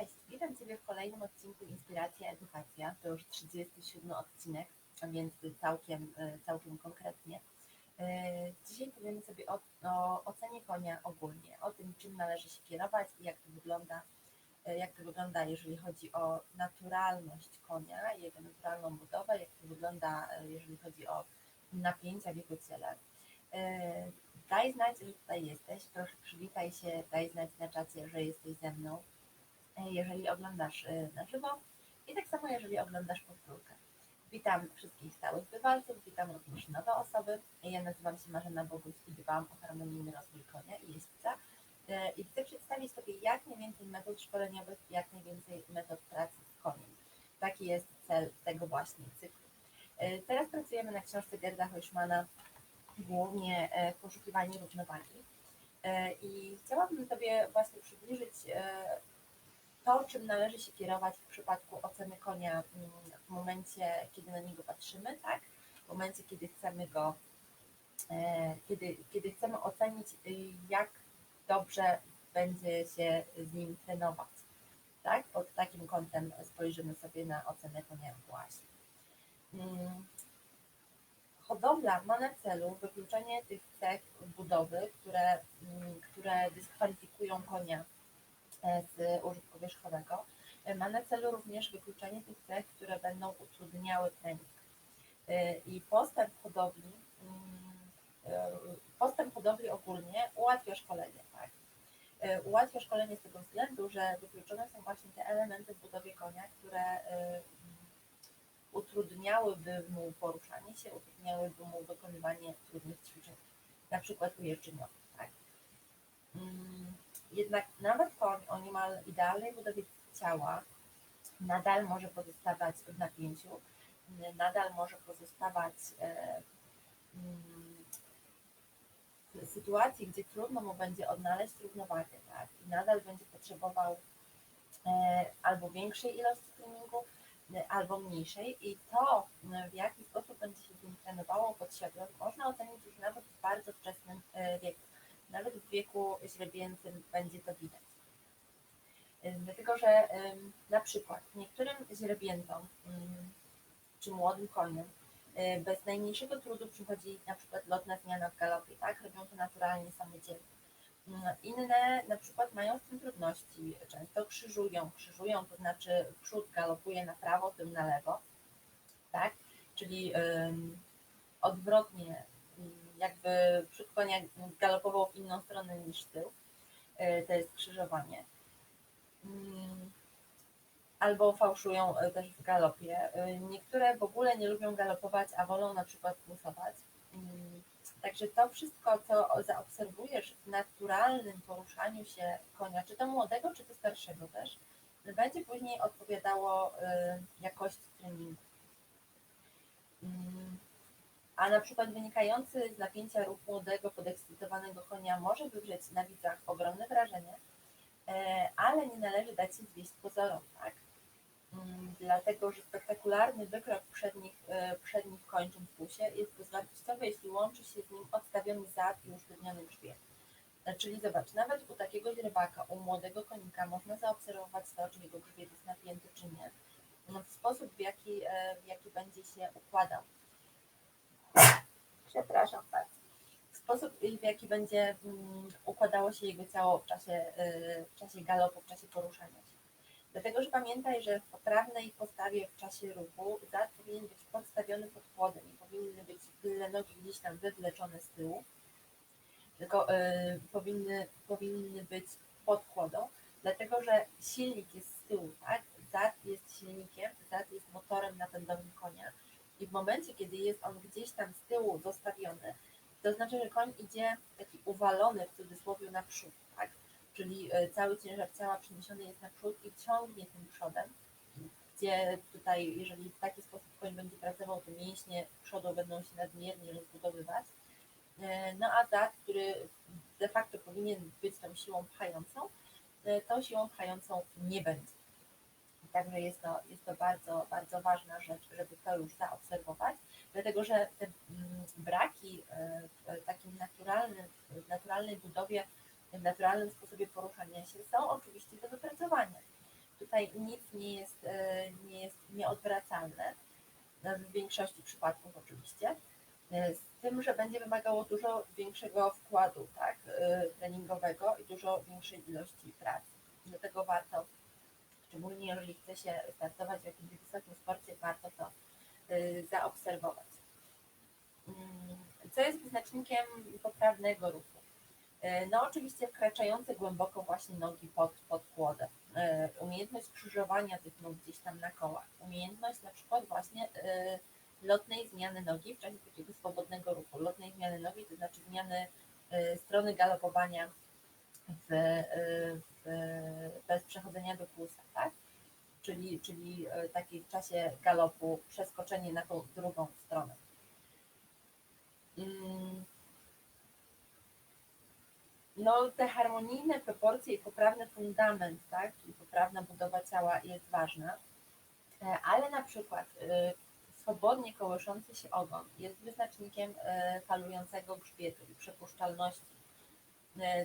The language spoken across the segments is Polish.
Cześć, witam Ciebie w kolejnym odcinku Inspiracja Edukacja. To już 37 odcinek, a więc całkiem, e, całkiem konkretnie. E, Dzisiaj powiemy sobie o, o ocenie konia ogólnie, o tym, czym należy się kierować i jak to wygląda, e, jak to wygląda, jeżeli chodzi o naturalność konia, jego naturalną budowę, jak to wygląda, jeżeli chodzi o napięcia w jego ciele. Daj znać, że tutaj jesteś. Proszę przywitaj się, daj znać na czacie, że jesteś ze mną jeżeli oglądasz e, na żywo i tak samo jeżeli oglądasz powtórkę. Witam wszystkich stałych bywalców, witam również nowe osoby. Ja nazywam się Marzena Boguś i dbam o harmonijny rozwój konia i jeźdźca E, i chcę przedstawić sobie jak najwięcej metod szkoleniowych, jak najwięcej metod pracy z koniem. Taki jest cel tego właśnie cyklu. E, Teraz pracujemy na książce Gerda Heuschmana głównie e, w poszukiwaniu równowagi. I chciałabym Tobie właśnie przybliżyć to, czym należy się kierować w przypadku oceny konia mm, w momencie, kiedy na niego patrzymy, tak? W momencie, kiedy chcemy go, e, kiedy, kiedy chcemy ocenić, y, jak dobrze będzie się z nim trenować, tak? Pod takim kątem spojrzymy sobie na ocenę konia właśnie. Mm, Hodowla ma na celu wykluczenie tych cech budowy, które, mm, które dyskwalifikują konia z użytku wierzchowego. E, Ma na celu również wykluczenie tych cech, które będą utrudniały trening. E, I postęp hodowli, mm, e, postęp hodowli ogólnie ułatwia szkolenie, tak? E, Ułatwia szkolenie z tego względu, że wykluczone są właśnie te elementy w budowie konia, które e, utrudniałyby mu poruszanie się, utrudniałyby mu wykonywanie trudnych ćwiczeń, na przykład ujeżdżeniowych, tak? Jednak nawet koń o niemal idealnej budowie ciała nadal może pozostawać w napięciu, nadal może pozostawać e, mm, w sytuacji, gdzie trudno mu będzie odnaleźć równowagę, tak? I nadal będzie potrzebował e, albo większej ilości treningu, e, albo mniejszej i to, w jaki sposób będzie się z nim trenowało podsiadłem, można ocenić już nawet w bardzo wczesnym wieku. Nawet w wieku źrebięcym będzie to widać. Dlatego, że na przykład niektórym źrebiętom mm, czy młodym koniom e, bez najmniejszego trudu przychodzi na przykład lotna zmiana w galopie, tak? Robią to naturalnie samodzielnie. Mm, Inne na przykład mają z tym trudności, często krzyżują, krzyżują, to znaczy przód galopuje na prawo, tył na lewo, tak? Czyli odwrotnie, jakby przód konia galopował w inną stronę niż tył, y, to jest krzyżowanie. Ym, Albo fałszują y, też w galopie. Y, Niektóre w ogóle nie lubią galopować, a wolą na przykład głosować. Ym, Także to wszystko, co zaobserwujesz w naturalnym poruszaniu się konia, czy to młodego, czy to starszego też, będzie później odpowiadało jakości treningu. A na przykład wynikający z napięcia ruch młodego, podekscytowanego konia może wywrzeć na widzach ogromne wrażenie, e, ale nie należy dać się zwieść pozorom, tak? Mm, Dlatego, że spektakularny wykrok przednich, e, przednich kończyn w busie jest bezwartościowy, jeśli łączy się z nim odstawiony zad i usztywniony grzbiet. E, Czyli zobacz, nawet u takiego źrebaka, u młodego konika można zaobserwować to, czy jego grzbiet jest napięty, czy nie. W sposób, w jaki, w jaki będzie się układał. Przepraszam bardzo. Sposób, w jaki będzie mm, układało się jego ciało w czasie, e, w czasie galopu, w czasie poruszania się. Dlatego, że pamiętaj, że w poprawnej postawie w czasie ruchu zad powinien być podstawiony pod chłodem i powinny być tylne nogi gdzieś tam wywleczone z tyłu, tylko y, powinny, powinny być pod chłodą, dlatego, że silnik jest z tyłu, tak? Zad jest silnikiem, zad jest motorem napędowym momencie, kiedy jest on gdzieś tam z tyłu zostawiony, to znaczy, że koń idzie taki uwalony w cudzysłowie naprzód, tak? czyli e, cały ciężar ciała przeniesiony jest naprzód i ciągnie tym przodem, gdzie tutaj, jeżeli w taki sposób koń będzie pracował, to mięśnie przodu będą się nadmiernie rozbudowywać. E, No a zad, który de facto powinien być tą siłą pchającą, e, tą siłą pchającą nie będzie. Także jest to, jest to bardzo, bardzo ważna rzecz, żeby to już zaobserwować, dlatego że te mm, braki e, w takim naturalnym, w naturalnej budowie w naturalnym sposobie poruszania się są oczywiście do wypracowania. Tutaj nic nie jest, e, nie jest nieodwracalne, e, w większości przypadków oczywiście, e, z tym, że będzie wymagało dużo większego wkładu tak, treningowego i dużo większej ilości pracy. Dlatego warto, szczególnie jeżeli chce się startować w jakimś wysokim sporcie, warto to zaobserwować. Mm, co jest wyznacznikiem poprawnego ruchu? E, no oczywiście wkraczające głęboko właśnie nogi pod, pod kłodę. E, umiejętność krzyżowania tych nóg gdzieś tam na kołach. Umiejętność na przykład właśnie lotnej zmiany nogi w czasie takiego swobodnego ruchu. Lotnej zmiany nogi to znaczy zmiany strony galopowania w, w, bez przechodzenia do płusa, tak? Czyli, czyli takiej w czasie galopu przeskoczenie na tą drugą stronę. Mm, no, te harmonijne proporcje i poprawny fundament, tak, i poprawna budowa ciała jest ważna, e, ale na przykład e, swobodnie kołyszący się ogon jest wyznacznikiem e, falującego grzbietu i przepuszczalności.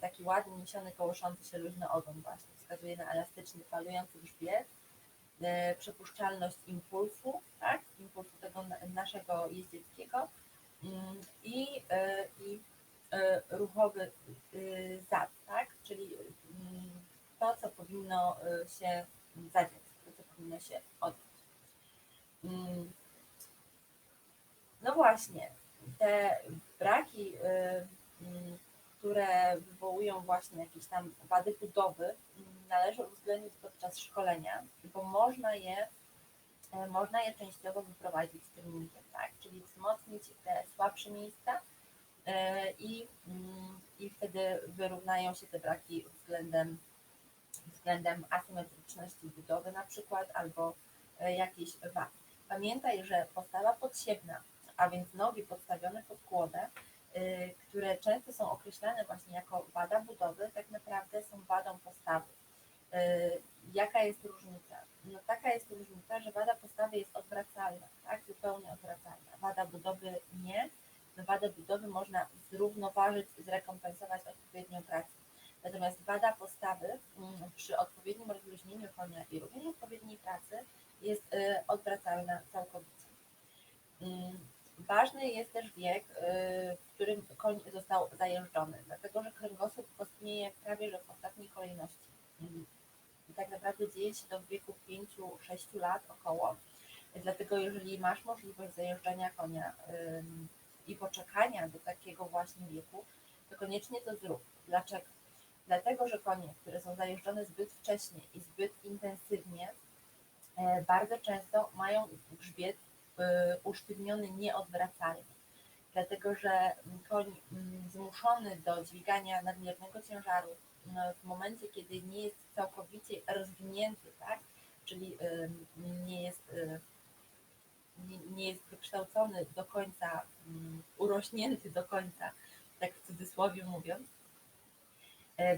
Taki ładnie niesiony kołyszący się luźny ogon właśnie wskazuje na elastyczny falujący grzbiet, przepuszczalność impulsu, tak, impulsu tego naszego jeździeckiego mm, i, i E, ruchowy y, zad, tak? Czyli mm, to, co powinno się zadziać, to, co powinno się odbyć. Mm. No właśnie, te braki, y, które wywołują właśnie jakieś tam wady budowy, należy uwzględnić podczas szkolenia, bo można je, e, można je częściowo wyprowadzić z treningiem, tak? Czyli wzmocnić te słabsze miejsca, E, i, mm, i wtedy wyrównają się te braki względem, względem asymetryczności budowy na przykład albo e, jakiejś wad. Pamiętaj, że postawa podsiewna, a więc nogi podstawione pod kłodę, które często są określane właśnie jako wada budowy, tak naprawdę są wadą postawy. Jaka jest różnica? No taka jest różnica, że wada postawy jest odwracalna, tak, zupełnie odwracalna. Wada budowy nie, wadę budowy można zrównoważyć, zrekompensować odpowiednią pracę. Natomiast wada postawy mm, przy odpowiednim rozluźnieniu konia i również odpowiedniej pracy jest y, odwracalna całkowicie. Ważny jest też wiek, y, w którym koń został zajeżdżony, dlatego że kręgosłup kostnieje prawie że w ostatniej kolejności. I tak naprawdę dzieje się to w wieku 5-6 lat około. Dlatego jeżeli masz możliwość zajeżdżania konia i poczekania do takiego właśnie wieku, to koniecznie to zrób. Dlaczego? Dlatego, że konie, które są zajeżdżone zbyt wcześnie i zbyt intensywnie, e, bardzo często mają grzbiet usztywniony nieodwracalnie. Dlatego, że koń mm, zmuszony do dźwigania nadmiernego ciężaru no, w momencie, kiedy nie jest całkowicie rozwinięty, tak? czyli nie jest e, nie, jest wykształcony do końca, um, urośnięty do końca, tak w cudzysłowie mówiąc,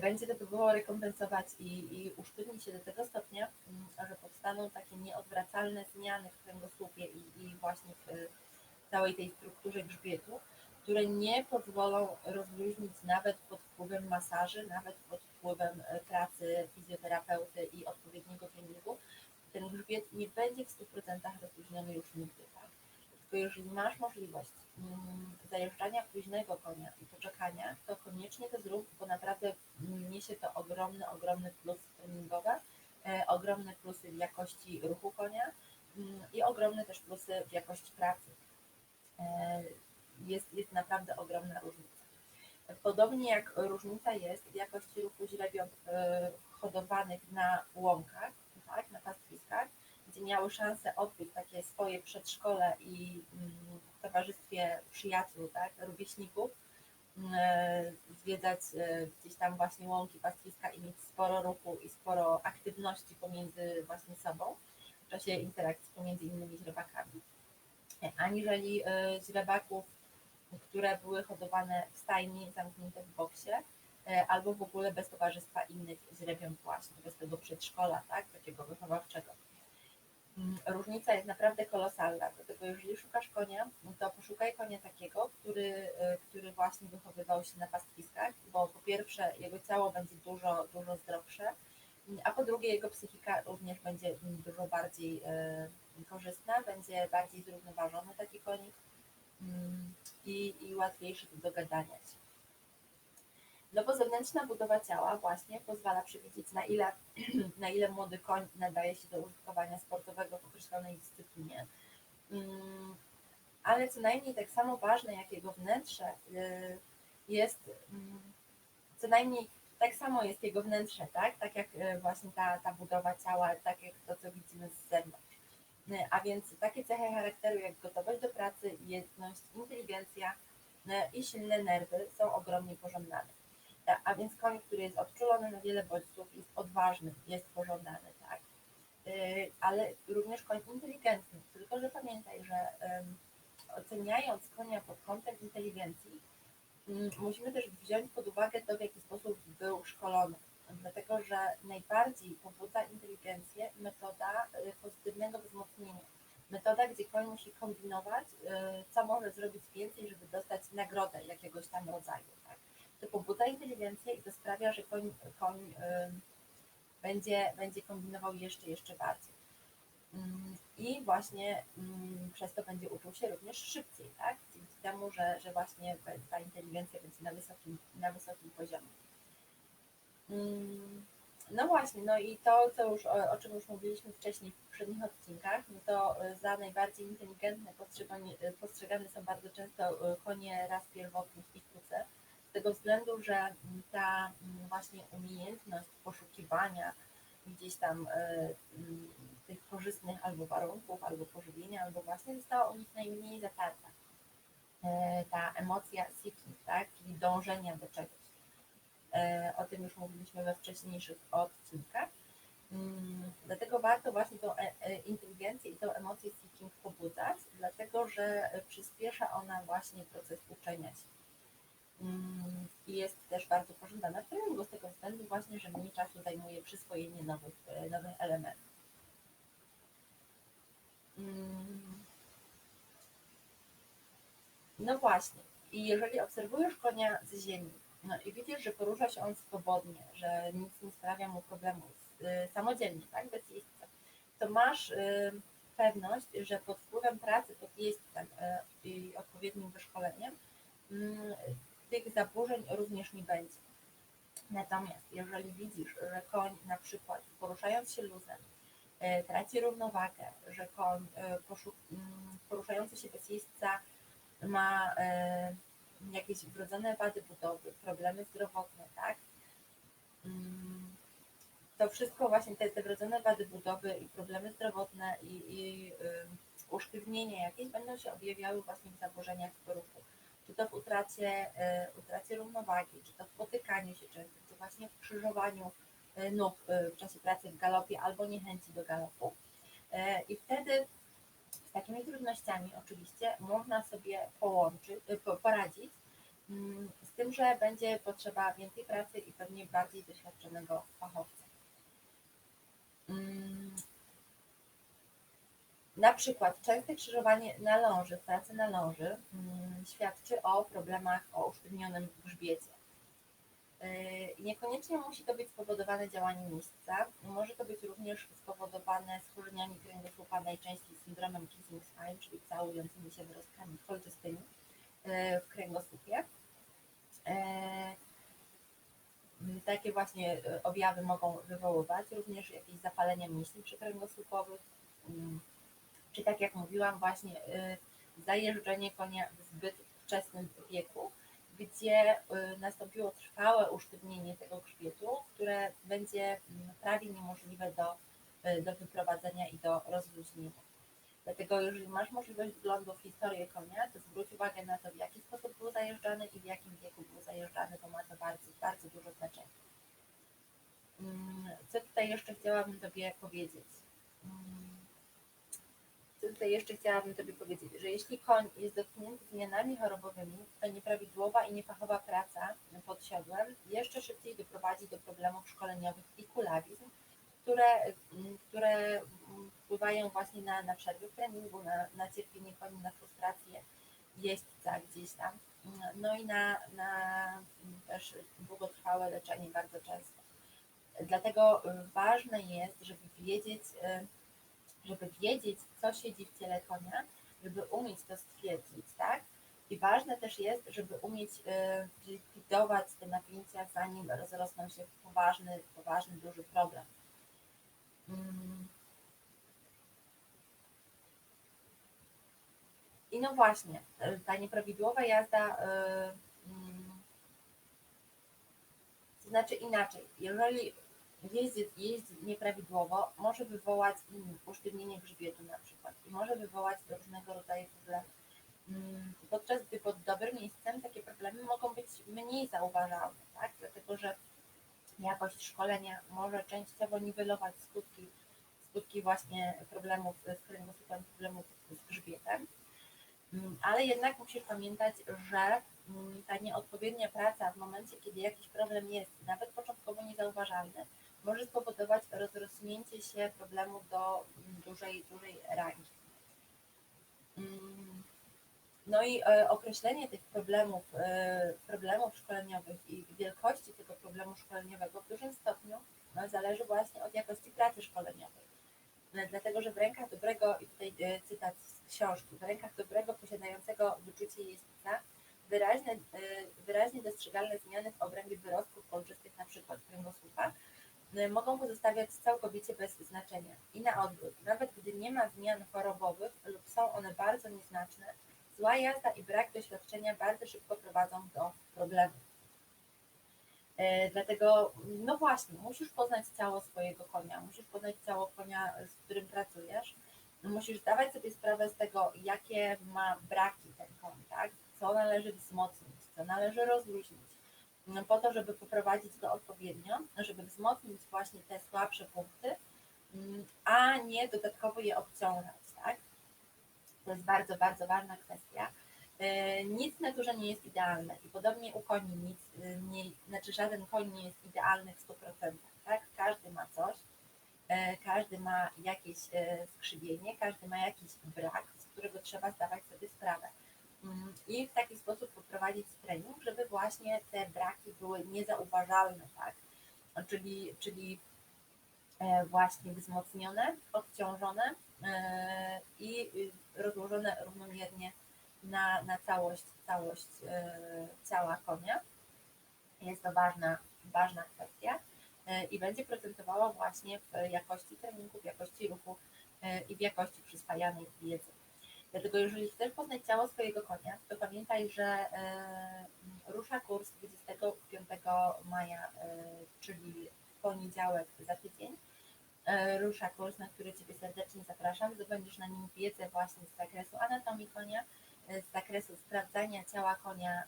będzie to próbował rekompensować i, i usztywnić się do tego stopnia, um, że powstaną takie nieodwracalne zmiany w kręgosłupie i, i właśnie w całej tej strukturze grzbietu, które nie pozwolą rozluźnić nawet pod wpływem masaży, nawet pod wpływem e, pracy fizjoterapeuty i odpowiedniego treningu, ten grzbiet nie będzie w 100% rozluźniony już nigdy, tak? Tylko jeżeli masz możliwość mm, zajeżdżania późnego konia i poczekania, to koniecznie to zrób, bo naprawdę niesie to ogromny, ogromny plus treningowy, e, ogromne plusy w jakości ruchu konia mm, i ogromne też plusy w jakości pracy. E, jest, jest naprawdę ogromna różnica. Podobnie jak różnica jest w jakości ruchu źrebiąt e, hodowanych na łąkach, tak, na pastwiskach, gdzie miały szansę odbyć takie swoje przedszkole i mm, w towarzystwie przyjaciół, tak, rówieśników, mm, e, zwiedzać e, gdzieś tam właśnie łąki, pastwiska i mieć sporo ruchu i sporo aktywności pomiędzy właśnie sobą w czasie interakcji pomiędzy innymi źrebakami. E, aniżeli źrebaków, które były hodowane w stajni zamknięte w boksie, albo w ogóle bez towarzystwa innych źrebiąt właśnie, bez tego przedszkola, tak, takiego wychowawczego. Różnica jest naprawdę kolosalna, dlatego jeżeli szukasz konia, to poszukaj konia takiego, który, e, który właśnie wychowywał się na pastwiskach, bo po pierwsze jego ciało będzie dużo, dużo zdrowsze, a po drugie jego psychika również będzie dużo bardziej e, korzystna, będzie bardziej zrównoważony taki konik mm, i, i łatwiejszy do dogadania się. No bo zewnętrzna budowa ciała właśnie pozwala przewidzieć na ile, na ile młody koń nadaje się do użytkowania sportowego w określonej dyscyplinie. Mm, ale co najmniej tak samo ważne jak jego wnętrze y, jest, mm, co najmniej tak samo jest jego wnętrze, tak? Tak jak y, właśnie ta, ta budowa ciała, tak jak to, co widzimy z zewnątrz. Y, a więc takie cechy charakteru jak gotowość do pracy, jedność, inteligencja i silne nerwy są ogromnie pożądane a więc koń, który jest odczulony na wiele bodźców, jest odważny, jest pożądany, tak. Y, ale również koń inteligentny, tylko że pamiętaj, że oceniając konia pod kątem inteligencji, mm, musimy też wziąć pod uwagę to, w jaki sposób był szkolony. Dlatego, że najbardziej pobudza inteligencję metoda y, pozytywnego wzmocnienia. Metoda, gdzie koń musi kombinować, y, co może zrobić więcej, żeby dostać nagrodę jakiegoś tam rodzaju. Tak? To pobudza inteligencję i to sprawia, że koń, koń będzie, będzie kombinował jeszcze, jeszcze bardziej. Mm, I właśnie mm, przez to będzie uczył się również szybciej, tak? Dzięki temu, że, że właśnie ta inteligencja będzie na wysokim, na wysokim poziomie. Mm, no właśnie, no i to, co już, o, czym już mówiliśmy wcześniej w poprzednich odcinkach, no to e, za najbardziej inteligentne postrzegane, postrzegane są bardzo często e, konie ras pierwotnych i kuce, z tego względu, że mm, ta mm, właśnie umiejętność poszukiwania gdzieś tam e, mm, tych korzystnych albo warunków, albo pożywienia, albo właśnie została u nich najmniej zatarta. E, ta emocja seeking, tak, czyli dążenia do czegoś. E, o tym już mówiliśmy we wcześniejszych odcinkach. Dlatego warto właśnie tą inteligencję i tą emocję seeking pobudzać, dlatego że przyspiesza ona właśnie proces uczenia się i jest też bardzo pożądana w treningu z tego względu właśnie, że mniej czasu zajmuje przyswojenie nowych, e, nowych elementów. Mm. No właśnie, i jeżeli obserwujesz konia z ziemi no i widzisz, że porusza się on swobodnie, że nic nie sprawia mu problemu y, samodzielnie, tak, bez jeźdźca, to masz y, pewność, że pod wpływem pracy pod jeźdźcem i odpowiednim wyszkoleniem mm, tych zaburzeń również nie będzie. Natomiast jeżeli widzisz, że koń na przykład poruszając się luzem e, traci równowagę, że koń e, poruszający się bez jeźdźca ma e, jakieś wrodzone wady budowy, problemy zdrowotne, tak? Mm, to wszystko właśnie te, te wrodzone wady budowy i problemy zdrowotne i, i usztywnienia jakieś będą się objawiały właśnie w zaburzeniach ruchu czy to w utracie, e, utracie równowagi, czy to w potykaniu się czy właśnie w krzyżowaniu e, nóg e, w czasie pracy w galopie albo niechęci do galopu. I wtedy z takimi trudnościami oczywiście można sobie połączyć, poradzić, mm, z tym, że będzie potrzeba więcej pracy i pewnie bardziej doświadczonego fachowca. Mm, na przykład częste krzyżowanie na ląży, w pracy na ląży hmm, świadczy o problemach o usztywnionym grzbiecie. Yy, niekoniecznie musi to być spowodowane działaniem miejsca, może to być również spowodowane schorzeniami kręgosłupa, najczęściej syndromem kissing spine, czyli całującymi się wyrostkami kolczystymi yy, w kręgosłupie. Yy, takie właśnie objawy mogą wywoływać również jakieś zapalenia mięśni przykręgosłupowych, czy tak jak mówiłam, właśnie y, zajeżdżenie konia w zbyt wczesnym wieku, gdzie y, nastąpiło trwałe usztywnienie tego grzbietu, które będzie mm, prawie niemożliwe do, y, do wyprowadzenia i do rozluźnienia. Dlatego jeżeli masz możliwość wglądu w historię konia, to zwróć uwagę na to, w jaki sposób był zajeżdżany i w jakim wieku był zajeżdżany, bo ma to bardzo, bardzo dużo znaczenia. Mm, co tutaj jeszcze chciałabym Tobie powiedzieć? Mm, tutaj jeszcze chciałabym Tobie powiedzieć, że jeśli koń jest dotknięty zmianami chorobowymi, to nieprawidłowa i niefachowa praca pod siodłem jeszcze szybciej doprowadzi do problemów szkoleniowych i kulawizm, które, mm, które wpływają właśnie na, na przerwy w treningu, na, na cierpienie koni, na frustrację jeźdźca gdzieś tam, no i na, na też długotrwałe leczenie bardzo często. Dlatego y, ważne jest, żeby wiedzieć, y, żeby wiedzieć, co siedzi w ciele konia, żeby umieć to stwierdzić, tak? I ważne też jest, żeby umieć y, likwidować te napięcia, zanim rozrosną się w poważny, poważny, duży problem. Mm. I no właśnie, y, ta nieprawidłowa jazda, y, mm, to znaczy inaczej, jeżeli jeździec jeździ nieprawidłowo, może wywołać mm, usztywnienie grzbietu na przykład i może wywołać różnego rodzaju problemy. Mm, Podczas gdy pod dobrym miejscem takie problemy mogą być mniej zauważalne, tak? Dlatego, że jakość szkolenia może częściowo niwelować skutki, skutki właśnie problemów z kręgosłupem, problemów z grzbietem. Mm, Ale jednak musisz pamiętać, że ta nieodpowiednia praca w momencie, kiedy jakiś problem jest, nawet początkowo niezauważalny, może spowodować rozrośnięcie się problemu do mm, dużej, dużej rangi. Mm, No i e, określenie tych problemów, e, problemów szkoleniowych i wielkości tego problemu szkoleniowego w dużym stopniu no, zależy właśnie od jakości pracy szkoleniowej. Dlatego, że w rękach dobrego, i tutaj e, cytat z książki, w rękach dobrego posiadającego wyczucie jeźdźca wyraźne, wyraźnie dostrzegalne zmiany w obrębie wyrostków kolczystych, na przykład kręgosłupa, mogą pozostawiać całkowicie bez znaczenia. I na odwrót, nawet gdy nie ma zmian chorobowych lub są one bardzo nieznaczne, zła jazda i brak doświadczenia bardzo szybko prowadzą do problemów. E, Dlatego, no właśnie, musisz poznać ciało swojego konia, musisz poznać ciało konia, z którym pracujesz. Musisz zdawać sobie sprawę z tego, jakie ma braki ten koń, tak? Co należy wzmocnić, co należy rozluźnić, po to, żeby poprowadzić go odpowiednio, żeby wzmocnić właśnie te słabsze punkty, mm, a nie dodatkowo je obciążać, tak? To jest bardzo, bardzo ważna kwestia. E, Nic w naturze nie jest idealne i podobnie u koni nic e, nie, znaczy żaden koń nie jest idealny w 100%, tak? Każdy ma coś, e, każdy ma jakieś skrzywienie, każdy ma jakiś brak, z którego trzeba zdawać sobie sprawę. Mm, I w taki sposób poprowadzić trening, żeby właśnie te braki były niezauważalne, tak? Czyli, czyli e, właśnie wzmocnione, odciążone e, i y, rozłożone równomiernie na, na całość, całość e, ciała konia. Jest to ważna, ważna kwestia i będzie procentowała właśnie w jakości treningu, w jakości ruchu i w jakości przyswajanej wiedzy. Dlatego jeżeli chcesz poznać ciało swojego konia, to pamiętaj, że e, rusza kurs 25 maja, e, czyli poniedziałek za tydzień. E, Rusza kurs, na który Ciebie serdecznie zapraszam. Zdobędziesz na nim wiedzę właśnie z zakresu anatomii konia, z zakresu sprawdzania ciała konia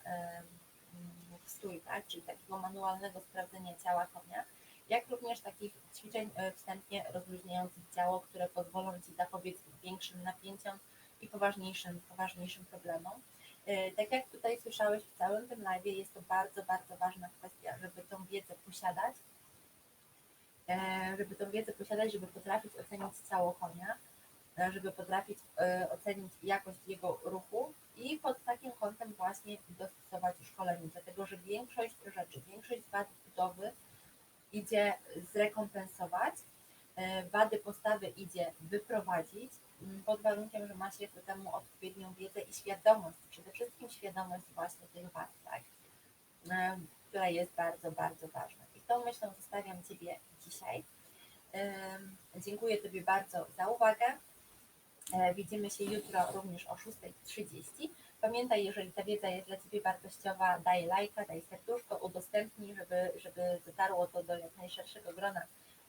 w stój, tak? czyli takiego manualnego sprawdzenia ciała konia, jak również takich ćwiczeń wstępnie rozluźniających ciało, które pozwolą Ci zapobiec większym napięciom i poważniejszym, poważniejszym problemom. E, Tak jak tutaj słyszałeś w całym tym live, jest to bardzo, bardzo ważna kwestia, żeby tą wiedzę posiadać, e, żeby tą wiedzę posiadać, żeby potrafić ocenić ciało konia, e, żeby potrafić ocenić jakość jego ruchu i pod takim kątem właśnie dostosować szkolenie, dlatego że większość rzeczy, większość wad budowy idzie zrekompensować, wady postawy idzie wyprowadzić, pod warunkiem, że ma się do temu odpowiednią wiedzę i świadomość, przede wszystkim świadomość właśnie tych wad, tak, e, która jest bardzo, bardzo ważna. I tą myślą zostawiam Ciebie dzisiaj. Em, Dziękuję Tobie bardzo za uwagę. E, Widzimy się jutro również o 6.30. Pamiętaj, jeżeli ta wiedza jest dla Ciebie wartościowa, daj lajka, daj serduszko, udostępnij, żeby, żeby dotarło to do jak najszerszego grona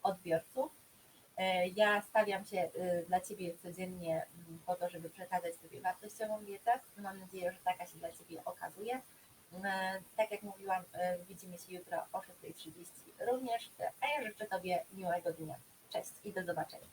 odbiorców. E, Ja stawiam się y, dla Ciebie codziennie mm, po to, żeby przekazać Tobie wartościową wiedzę. Mam nadzieję, że taka się dla Ciebie okazuje. E, Tak jak mówiłam, e, widzimy się jutro o 6.30 również, a ja życzę Tobie miłego dnia. Cześć i do zobaczenia.